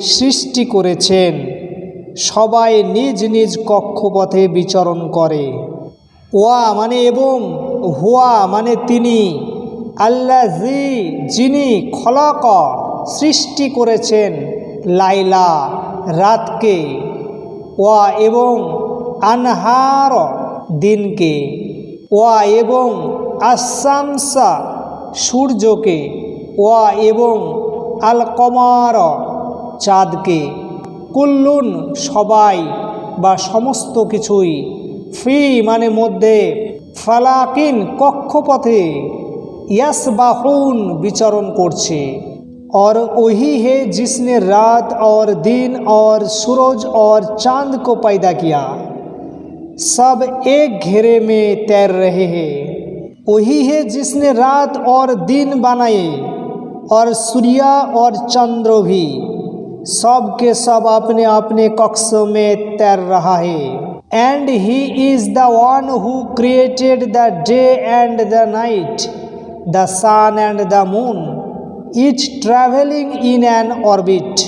সৃষ্টি করেছেন। সবাই নিজ নিজ কক্ষপথে বিচরণ করে। ওয়া মানে এবং, হুয়া মানে তিনি। আল্লাহ জি যিনি খলক সৃষ্টি করেছেন লাইলা, রাতকে। ওয়া এবং, আনহার দিনকে। ওয়া এবং আসামসা সূর্যকে। ওয়া এবং আল কমার চাঁদকে কুল্লুন সবাই বা সমস্ত কিছুই ফি মানে মধ্যে ফালাকিন কক্ষপথে ইয়াস বাহুন বিচরণ করছে और वही है जिसने रात और दिन और सूरज और चांद को पैदा किया सब एक घेरे में तैर रहे हैं वही है जिसने रात और दिन बनाए और सूर्य और चंद्र भी सब के सब अपने अपने कक्ष में तैर रहा है। And he is the one who created the day and the night the sun and the moon each travelling in an orbit.